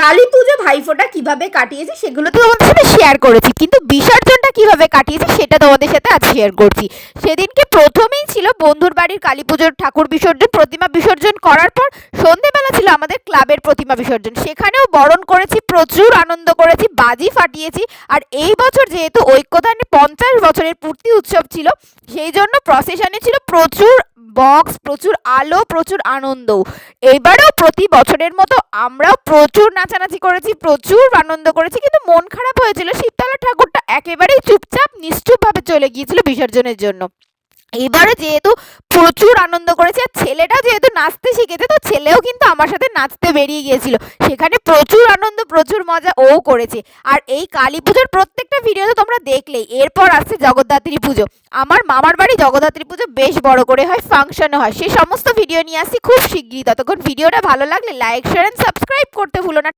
কালী পুজো ভাইফোঁটা কীভাবে কাটিয়েছি সেগুলো তো তোমাদের সাথে শেয়ার করেছি, কিন্তু বিসর্জনটা কীভাবে কাটিয়েছি সেটা তোমাদের সাথে আজ শেয়ার করছি। সেদিনকে প্রথমেই ছিল বন্ধুর বাড়ির কালী পুজোর ঠাকুর বিসর্জন, প্রতিমা বিসর্জন করার পর সন্ধেবেলা ছিল আমাদের ক্লাবের প্রতিমা বিসর্জন। সেখানেও বরণ করেছি, প্রচুর আনন্দ করেছি, বাজি ফাটিয়েছি। আর এই বছর যেহেতু ঐক্যদানে পঞ্চাশ বছরের পূর্তি উৎসব ছিল, সেই জন্য প্রসেশনে ছিল প্রচুর বক্স প্রচুর আলো, প্রচুর আনন্দ। এবারেও প্রতি বছরের মতো আমরাও প্রচুর নাচানাচি করেছি, প্রচুর আনন্দ করেছি, কিন্তু মন খারাপ হয়েছিল। শীতলা ঠাকুরটা একেবারেই চুপচাপ, নিশ্চুপভাবে চলে গিয়েছিল বিসর্জনের জন্য। এবারে যেহেতু প্রচুর আনন্দ করেছে, আর ছেলেটা যেহেতু নাচতে শিখেছে, তো ছেলেও কিন্তু আমার সাথে নাচতে বেরিয়ে গিয়েছিল। সেখানে প্রচুর আনন্দ, প্রচুর মজা ও করেছে। আর এই কালী পুজোর প্রত্যেকটা ভিডিও তো তোমরা দেখলেই। এরপর আসছে জগদ্ধাত্রী পুজো। আমার মামার বাড়ি জগদ্ধাত্রী পুজো বেশ বড় করে হয় ফাংশনও হয়। সে সমস্ত ভিডিও নিয়ে আসছি খুব শিগগিরই। ততক্ষণ ভিডিওটা ভালো লাগলে লাইক শেয়ার অ্যান্ড সাবস্ক্রাইব করতে ভুলো না।